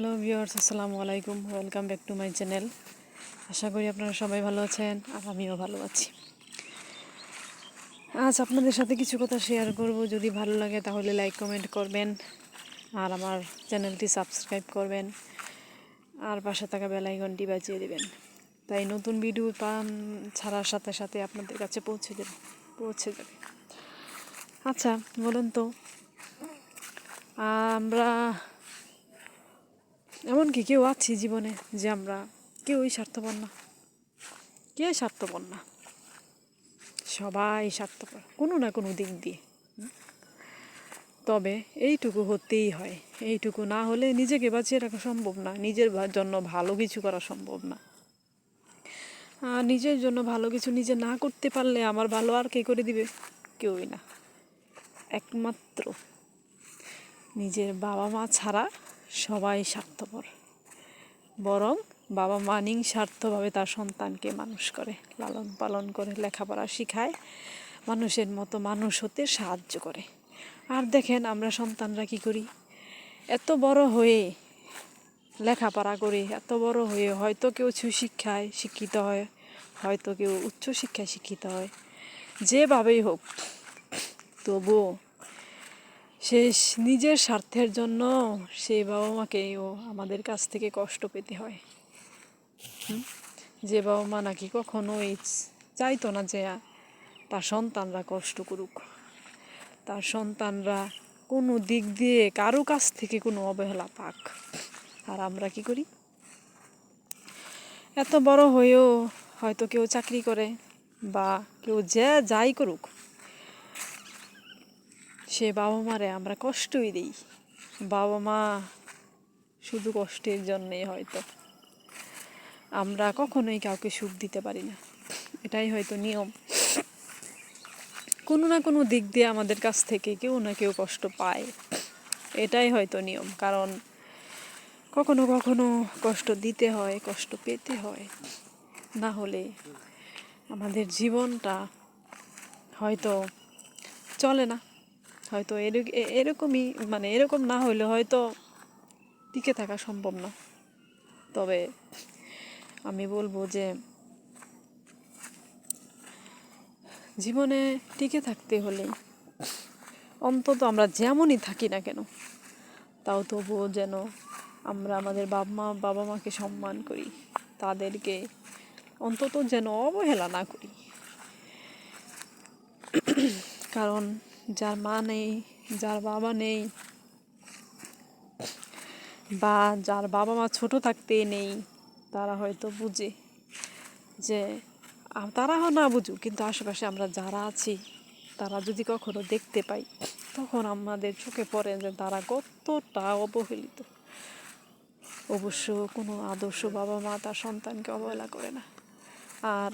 Hello viewers, আসসালামু আলাইকুম। Welcome back to my channel আশা করি আপনারা সবাই ভালো আছেন আর আমিও ভালো আছি। আজ আপনাদের সাথে কিছু কথা শেয়ার করব। যদি ভালো লাগে তাহলে লাইক কমেন্ট করবেন আর আমার চ্যানেলটি সাবস্ক্রাইব করবেন আর পাশে থাকা বেলাইকনটি বাজিয়ে দেবেন। তাই নতুন ভিডিও পান ছাড়ার সাথে সাথে আপনাদের কাছে পৌঁছে দেবে পৌঁছে যাবে। আচ্ছা বলুন তো, আমরা এমনকি কেউ আছি জীবনে যে আমরা কেউই স্বার্থপর না। কে স্বার্থপর না? সবাই স্বার্থপর, কোনো না কোনো দিক দিয়ে। তবে এইটুকু হতেই হয়, এইটুকু না হলে নিজেকে বাঁচিয়ে রাখা সম্ভব না, নিজের জন্য ভালো কিছু করা সম্ভব না। আর নিজের জন্য ভালো কিছু নিজে না করতে পারলে আমার ভালো আর কে করে দিবে? কেউই না। একমাত্র নিজের বাবা মা ছাড়া সবাই স্বার্থপর। বরং বাবা মা নিঃস্বার্থভাবে তার সন্তানকে মানুষ করে, লালন পালন করে, লেখাপড়া শিখায়, মানুষের মতো মানুষ হতে সাহায্য করে। আর দেখেন আমরা সন্তানরা কি করি? এত বড় হয়ে লেখাপড়া করে, এত বড় হয়ে হয়তো কেউ সুশিক্ষায় শিক্ষিত হয়, হয়তো কেউ উচ্চ শিক্ষায় শিক্ষিত হয়। যেভাবেই হোক, তবুও সে নিজের স্বার্থের জন্য সেই বাবা মাকেও আমাদের কাছ থেকে কষ্ট পেতে হয়? যে বাবা মা নাকি কখনোই চাইতো না যে তার সন্তানরা কষ্ট করুক। তার সন্তানরা কোনো দিক দিয়ে কারও কাছ থেকে কোনো অবহেলা পাক। আর আমরা কি করি? এত বড় হয়েও হয়তো কেউ চাকরি করে বা কেউ যে যাই করুক সে বাবা মারে আমরা কষ্টই দিই। বাবা মা শুধু কষ্টের জন্যেই হয়তো। আমরা কখনোই কাউকে সুখ দিতে পারি না। এটাই হয়তো নিয়ম। কোনো না কোনো দিক দিয়ে আমাদের কাছ থেকে কেউ না কেউ কষ্ট পায়। এটাই হয়তো নিয়ম। কারণ কখনো কখনো কষ্ট দিতে হয়, কষ্ট পেতে হয়। না হলে আমাদের জীবনটা হয়তো চলে না। হয়তো এরক- এরকমই মানে এরকম না হলে হয়তো টিকে থাকা সম্ভব না। তবে আমি বলব যে, জীবনে টিকে থাকতে হলে অন্তত আমরা যেমনই থাকি না কেন, তাও তবুও যেন আমরা আমাদের বাবা মা বাবা মাকে সম্মান করি, তাদেরকে অন্তত যেন অবহেলা না করি। কারণ যার মা নেই, যার বাবা নেই বা যার বাবা মা ছোট থাকতে নেই, তারা হয়তো বুঝে যে আ- তারা না বুঝুক, কিন্তু আশেপাশে আমরা যারা আছি, তারা যদি কখনো দেখতে পাই, তখন আমাদের চোখে পড়ে যে তারা কতটা অবহেলিত। অবশ্য কোনো আদর্শ বাবা মা তার সন্তানকে অবহেলা করে না। আর